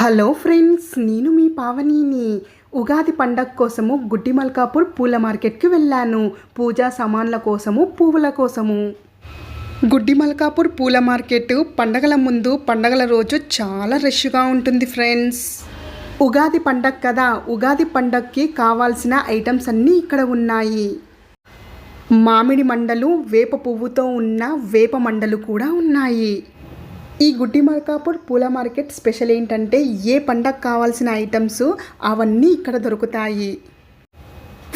Hello friends నేను మీ పావనిని. ఉగాది పండగ కోసము గుడ్డి మల్కాపూర్ పూల మార్కెట్కి వెళ్ళాను. పూజా సామాన్ల కోసము పువ్వుల కోసము. గుడ్డి మల్కాపూర్ పూల మార్కెట్ పండగల ముందు పండగల రోజు చాలా రష్గా ఉంటుంది ఫ్రెండ్స్. ఉగాది పండగ కదా ఉగాది పండగకి కావాల్సిన ఐటమ్స్ అన్నీ ఇక్కడ ఉన్నాయి. మామిడి మండలు వేప పువ్వుతో ఉన్న వేప మండలు కూడా ఉన్నాయి. ఈ గుడ్డి మార్కాపూర్ పూల మార్కెట్ స్పెషల్ ఏంటంటే ఏ పండగ కావాల్సిన ఐటమ్స్ అవన్నీ ఇక్కడ దొరుకుతాయి.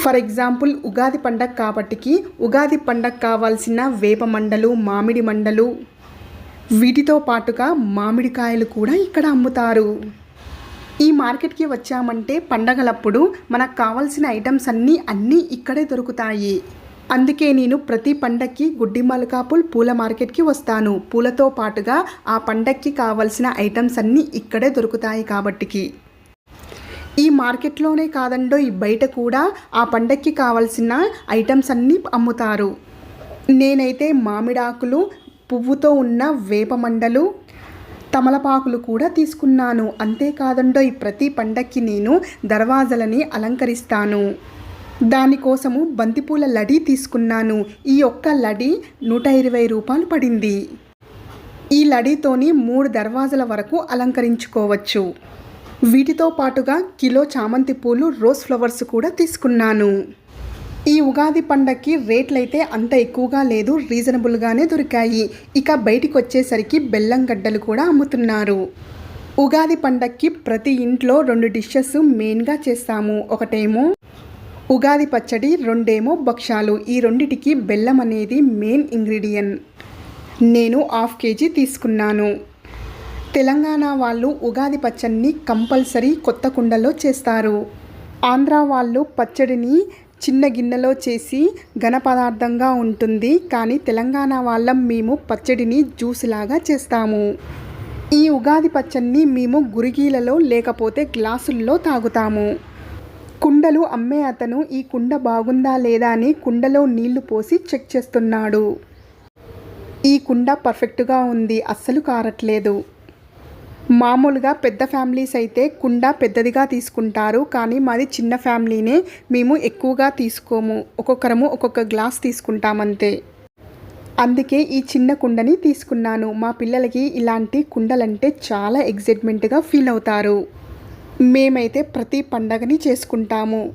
ఫర్ ఎగ్జాంపుల్ ఉగాది పండగ కాబట్టికి ఉగాది పండగ కావాల్సిన వేప మండలు మామిడి మండలు వీటితో పాటుగా మామిడికాయలు కూడా ఇక్కడ అమ్ముతారు. ఈ మార్కెట్కి వచ్చామంటే పండగలప్పుడు మనకు కావాల్సిన ఐటమ్స్ అన్నీ అన్నీ ఇక్కడే దొరుకుతాయి. అందుకే నేను ప్రతి పండక్కి గుడ్డి మల్కాపుల్ పూల మార్కెట్కి వస్తాను. పూలతో పాటుగా ఆ పండక్కి కావాల్సిన ఐటమ్స్ అన్నీ ఇక్కడే దొరుకుతాయి కాబట్టికి. ఈ మార్కెట్లోనే కాదండో ఈ బయట కూడా ఆ పండక్కి కావాల్సిన ఐటమ్స్ అన్నీ అమ్ముతారు. నేనైతే మామిడాకులు పువ్వుతో ఉన్న వేప మండలు తమలపాకులు కూడా తీసుకున్నాను. అంతేకాదండో ఈ ప్రతి పండక్కి నేను దర్వాజలని అలంకరిస్తాను. దానికోసము బంతిపూల లడీ తీసుకున్నాను. ఈ ఒక్క లడి నూట ఇరవై రూపాయలు పడింది. ఈ లడితోని మూడు దర్వాజల వరకు అలంకరించుకోవచ్చు. వీటితో పాటుగా కిలో చామంతి పూలు రోజ్ ఫ్లవర్స్ కూడా తీసుకున్నాను. ఈ ఉగాది పండక్కి రేట్లయితే అంత ఎక్కువగా లేదు రీజనబుల్గానే దొరికాయి. ఇక బయటికి వచ్చేసరికి బెల్లం గడ్డలు కూడా అమ్ముతున్నారు. ఉగాది పండక్కి ప్రతి ఇంట్లో రెండు డిషెస్ మెయిన్గా చేస్తాము. ఒకటేమో ఉగాది పచ్చడి రెండేమో భక్షాలు ఈ రెండిటికి బెల్లం అనేది మెయిన్ ఇంగ్రీడియంట్ నేను హాఫ్ కేజీ తీసుకున్నాను. తెలంగాణ వాళ్ళు ఉగాది పచ్చడిని కంపల్సరీ కొత్త కుండలో చేస్తారు. ఆంధ్ర వాళ్ళు పచ్చడిని చిన్న గిన్నెలో చేసి ఘన పదార్థంగా ఉంటుంది. కానీ తెలంగాణ వాళ్ళం మేము పచ్చడిని జ్యూస్ లాగా చేస్తాము. ఈ ఉగాది పచ్చడిని మేము గురిగీలలో లేకపోతే గ్లాసుల్లో తాగుతాము. కుండలు అమ్మే అతను ఈ కుండ బాగుందా లేదా అని కుండలో నీళ్ళు పోసి చెక్ చేస్తున్నాడు. ఈ కుండ పర్ఫెక్ట్గా ఉంది అస్సలు కారట్లేదు. మామూలుగా పెద్ద ఫ్యామిలీస్ అయితే కుండ పెద్దదిగా తీసుకుంటారు కానీ మాది చిన్న ఫ్యామిలీనే మేము ఎక్కువగా తీసుకోము. ఒక్కొక్కరము ఒక్కొక్క గ్లాస్ తీసుకుంటామంతే. అందుకే ఈ చిన్న కుండని తీసుకున్నాను. మా పిల్లలకి ఇలాంటి కుండలంటే చాలా ఎగ్జైట్మెంట్గా ఫీల్ అవుతారు. మేమైతే ప్రతి పండగని చేసుకుంటాము.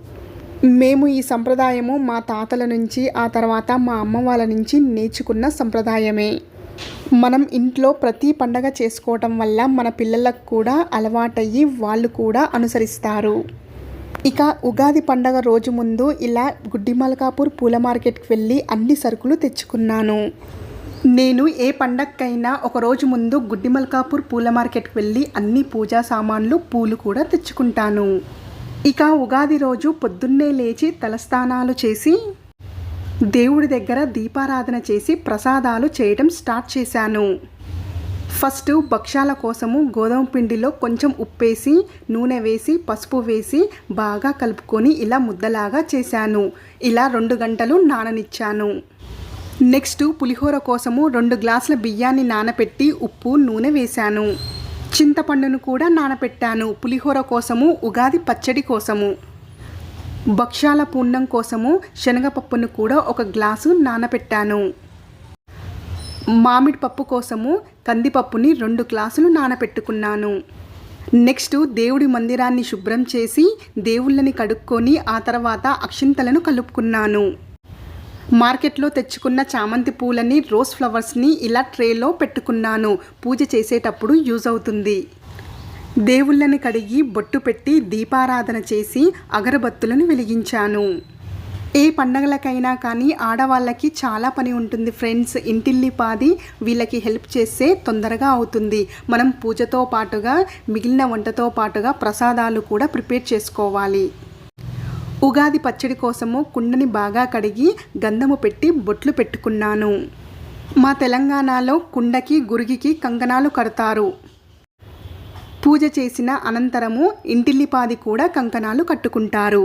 మేము ఈ సంప్రదాయము మా తాతల నుంచి ఆ తర్వాత మా అమ్మ వాళ్ళ నుంచి నేర్చుకున్న సంప్రదాయమే. మనం ఇంట్లో ప్రతి పండగ చేసుకోవటం వల్ల మన పిల్లలకు కూడా అలవాటయ్యి వాళ్ళు కూడా అనుసరిస్తారు. ఇక ఉగాది పండగ రోజు ముందు ఇలా గుడ్డిమల్కాపూర్ పూల మార్కెట్కి వెళ్ళి అన్ని సరుకులు తెచ్చుకున్నాను. నేను ఏ పండక్కైనా ఒక రోజు ముందు గుడ్డిమల్కాపూర్ పూల మార్కెట్కి వెళ్ళి అన్ని పూజా సామాన్లు పూలు కూడా తెచ్చుకుంటాను. ఇక ఉగాది రోజు పొద్దున్నే లేచి తలస్నానాలు చేసి దేవుడి దగ్గర దీపారాధన చేసి ప్రసాదాలు చేయడం స్టార్ట్ చేశాను. ఫస్ట్ భక్ష్యాల కోసము గోధుమ పిండిలో కొంచెం ఉప్పేసి నూనె వేసి పసుపు వేసి బాగా కలుపుకొని ఇలా ముద్దలాగా చేశాను. ఇలా రెండు గంటలు నాననిచ్చాను. నెక్స్ట్ పులిహోర కోసము రెండు గ్లాసుల బియ్యాన్ని నానపెట్టి ఉప్పు నూనె వేశాను. చింతపండును కూడా నానపెట్టాను. పులిహోర కోసము ఉగాది పచ్చడి కోసము. భక్ష్యాల పూర్ణం కోసము శనగపప్పును కూడా ఒక గ్లాసు నానపెట్టాను. మామిడి పప్పు కోసము కందిపప్పుని రెండు గ్లాసులు నానపెట్టుకున్నాను. నెక్స్ట్ దేవుడి మందిరాన్ని శుభ్రం చేసి దేవుళ్ళని కడుక్కొని ఆ తర్వాత అక్షింతలను కలుపుకున్నాను. మార్కెట్లో తెచ్చుకున్న చామంతి పూలని రోజ్ ఫ్లవర్స్ని ఇలా ట్రేలో పెట్టుకున్నాను. పూజ చేసేటప్పుడు యూజ్ అవుతుంది. దేవుళ్ళని కడిగి బొట్టు పెట్టి దీపారాధన చేసి అగరబత్తులను వెలిగించాను. ఏ పండగలకైనా కానీ ఆడవాళ్ళకి చాలా పని ఉంటుంది ఫ్రెండ్స్. ఇంటిల్లిపాది వీళ్ళకి హెల్ప్ చేస్తే తొందరగా అవుతుంది. మనం పూజతో పాటుగా మిగిలిన వంటతో పాటుగా ప్రసాదాలు కూడా ప్రిపేర్ చేసుకోవాలి. ఉగాది పచ్చడి కోసము కుండని బాగా కడిగి గంధము పెట్టి బొట్లు పెట్టుకున్నాను. మా తెలంగాణలో కుండకి గురిగికి కంకణాలు కడతారు. పూజ చేసిన అనంతరము ఇంటిల్లిపాది కూడా కంకణాలు కట్టుకుంటారు.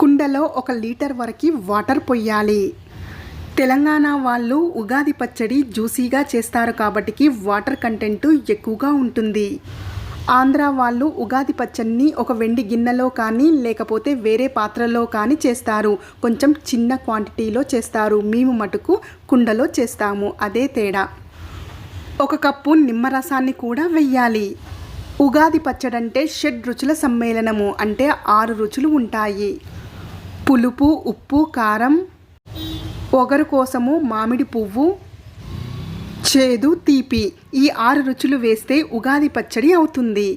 కుండలో ఒక లీటర్ వరకు వాటర్ పొయ్యాలి. తెలంగాణ వాళ్ళు ఉగాది పచ్చడి జ్యూసీగా చేస్తారు కాబట్టి వాటర్ కంటెంట్ ఎక్కువగా ఉంటుంది. ఆంధ్ర వాళ్ళు ఉగాది పచ్చడిని ఒక వెండి గిన్నెలో కానీ లేకపోతే వేరే పాత్రలో కానీ చేస్తారు. కొంచెం చిన్న క్వాంటిటీలో చేస్తారు. మేము మటుకు కుండలో చేస్తాము. అదే తేడా. ఒక కప్పు నిమ్మరసాన్ని కూడా వెయ్యాలి. ఉగాది పచ్చడంటే షడ్ రుచుల సమ్మేళనము. అంటే ఆరు రుచులు ఉంటాయి. పులుపు ఉప్పు కారం ఒగరు కోసము మామిడి పువ్వు చేదు తీపి. ఈ ఆరు రుచులు వేస్తే ఉగాది పచ్చడి అవుతుంది.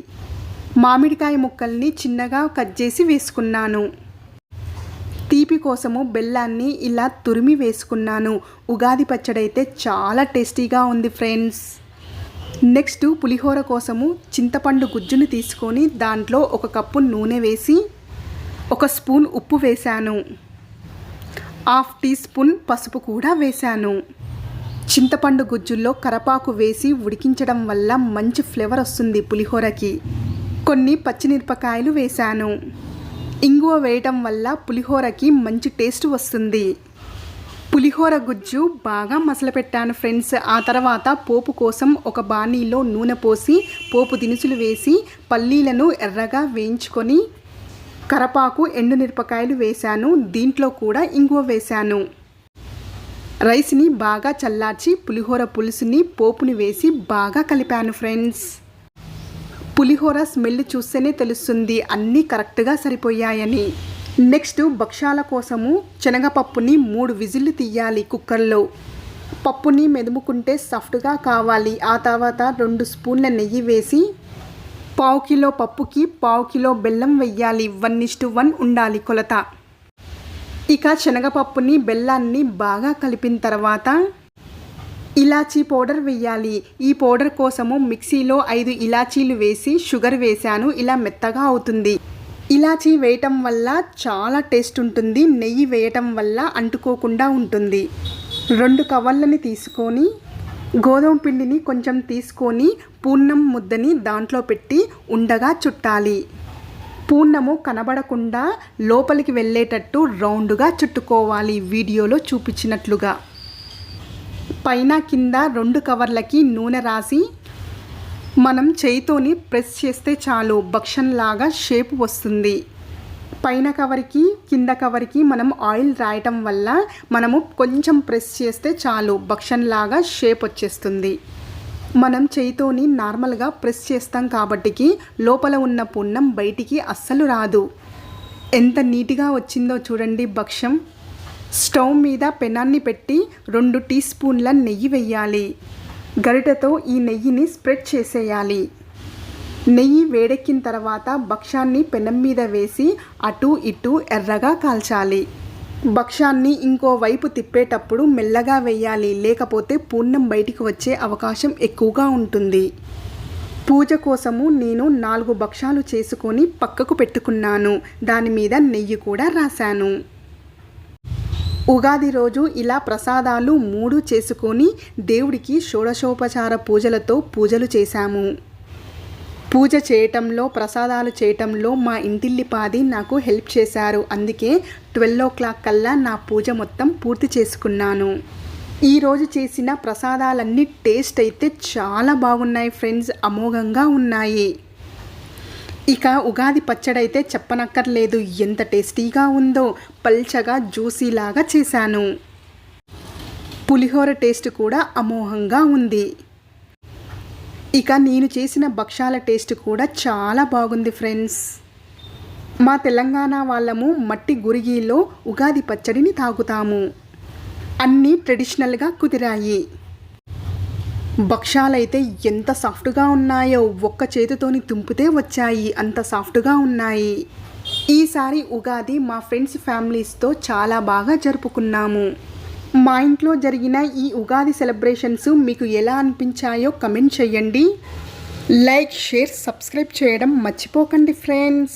మామిడికాయ ముక్కల్ని చిన్నగా కట్ చేసి వేసుకున్నాను. తీపి కోసము బెల్లాన్ని ఇలా తురిమి వేసుకున్నాను. ఉగాది పచ్చడి అయితే చాలా టేస్టీగా ఉంది ఫ్రెండ్స్. నెక్స్ట్ పులిహోర కోసము చింతపండు గుజ్జుని తీసుకొని దాంట్లో ఒక కప్పు నూనె వేసి ఒక స్పూన్ ఉప్పు వేశాను. హాఫ్ టీ స్పూన్ పసుపు కూడా వేశాను. చింతపండు గుజ్జుల్లో కరపాకు వేసి ఉడికించడం వల్ల మంచి ఫ్లేవర్ వస్తుంది పులిహోరకి. కొన్ని పచ్చిమిరపకాయలు వేశాను. ఇంగువ వేయటం వల్ల పులిహోరకి మంచి టేస్ట్ వస్తుంది. పులిహోర గుజ్జు బాగా మసలపెట్టాను ఫ్రెండ్స్. ఆ తర్వాత పోపు కోసం ఒక బాణీలో నూనె పోసి పోపు దినుసులు వేసి పల్లీలను ఎర్రగా వేయించుకొని కరపాకు ఎండుమిరపకాయలు వేశాను. దీంట్లో కూడా ఇంగువ వేశాను. రైస్ని బాగా చల్లార్చి పులిహోర పులుసుని పోపుని వేసి బాగా కలిపాను ఫ్రెండ్స్. పులిహోర స్మెల్ చూస్తేనే తెలుస్తుంది అన్నీ కరెక్ట్గా సరిపోయాయని. నెక్స్ట్ భక్షాల కోసము శనగపప్పుని మూడు విజిల్లు తీయాలి కుక్కర్లో. పప్పుని మెదుముకుంటే సాఫ్ట్గా కావాలి. ఆ తర్వాత రెండు స్పూన్ల నెయ్యి వేసి పావు కిలో పప్పుకి పావు కిలో బెల్లం వెయ్యాలి. వన్ ఇస్టు వన్ ఉండాలి కొలత. ఇక శనగపప్పుని బెల్లాన్ని బాగా కలిపిన తర్వాత ఇలాచీ పౌడర్ వేయాలి ఈ పౌడర్ కోసము మిక్సీలో ఐదు ఇలాచీలు వేసి షుగర్ వేశాను. ఇలా మెత్తగా అవుతుంది. ఇలాచీ వేయటం వల్ల చాలా టేస్ట్ ఉంటుంది. నెయ్యి వేయటం వల్ల అంటుకోకుండా ఉంటుంది. రెండు కవర్లని తీసుకొని గోధుమ పిండిని కొంచెం తీసుకొని పూర్ణం ముద్దని దాంట్లో పెట్టి ఉండగా చుట్టాలి. పూర్ణము కనబడకుండా లోపలికి వెళ్ళేటట్టు రౌండ్గా చుట్టుకోవాలి వీడియోలో చూపించినట్లుగా. పైన కింద రెండు కవర్లకి నూనె రాసి మనం చేయితోని ప్రెస్ చేస్తే చాలు భక్షన్లాగా షేప్ వస్తుంది. పైన కవర్కి కింద కవర్కి మనం ఆయిల్ రాయటం వల్ల మనము కొంచెం ప్రెస్ చేస్తే చాలు భక్షన్లాగా షేప్ వచ్చేస్తుంది. మనం చేయితోని నార్మల్గా ప్రెస్ చేస్తాం కాబట్టికి లోపల ఉన్న పున్నం బయటికి అస్సలు రాదు. ఎంత నీట్గా వచ్చిందో చూడండి భక్ష్యం. స్టవ్ మీద పెనాన్ని పెట్టి రెండు టీ స్పూన్ల నెయ్యి వెయ్యాలి. గరిటతో ఈ నెయ్యిని స్ప్రెడ్ చేసేయాలి. నెయ్యి వేడెక్కిన తర్వాత భక్ష్యాన్ని పెనం మీద వేసి అటు ఇటు ఎర్రగా కాల్చాలి. భక్ష్యాన్ని ఇంకోవైపు తిప్పేటప్పుడు మెల్లగా వేయాలి లేకపోతే పూర్ణం బయటికి వచ్చే అవకాశం ఎక్కువగా ఉంటుంది. పూజ కోసము నేను నాలుగు భక్షాలు చేసుకొని పక్కకు పెట్టుకున్నాను. దాని మీద నెయ్యి కూడా రాశాను. ఉగాది రోజు ఇలా ప్రసాదాలు మూడు చేసుకొని దేవుడికి షోడశోపచార పూజలతో పూజలు చేశాము. పూజ చేయటంలో ప్రసాదాలు చేయటంలో మా ఇంటిల్లిపాది నాకు హెల్ప్ చేశారు. అందుకే ట్వెల్వ్ ఓ క్లాక్ కల్లా నా పూజ మొత్తం పూర్తి చేసుకున్నాను. ఈరోజు చేసిన ప్రసాదాలన్నీ టేస్ట్ అయితే చాలా బాగున్నాయి ఫ్రెండ్స్. అమోఘంగా ఉన్నాయి. ఇక ఉగాది పచ్చడైతే చెప్పనక్కర్లేదు. ఎంత టేస్టీగా ఉందో పల్చగా జ్యూసీలాగా చేశాను. పులిహోర టేస్ట్ కూడా అమోఘంగా ఉంది. ఇక నేను చేసిన భక్షాల టేస్ట్ కూడా చాలా బాగుంది ఫ్రెండ్స్. మా తెలంగాణ వాళ్ళము మట్టి గురిగిలో ఉగాది పచ్చడిని తాగుతాము. అన్నీ ట్రెడిషనల్గా కుదిరాయి. భక్షాలైతే ఎంత సాఫ్ట్గా ఉన్నాయో ఒక్క చేతితోని తుంపితే వచ్చాయి అంత సాఫ్ట్గా ఉన్నాయి. ఈసారి ఉగాది మా ఫ్రెండ్స్ ఫ్యామిలీస్తో చాలా బాగా జరుపుకున్నాము. మా ఇంట్లో జరిగిన ఈ ఉగాది సెలబ్రేషన్స్ మీకు ఎలా అనిపించాయో కమెంట్ చేయండి. లైక్ షేర్ సబ్స్క్రైబ్ చేయడం మర్చిపోకండి ఫ్రెండ్స్.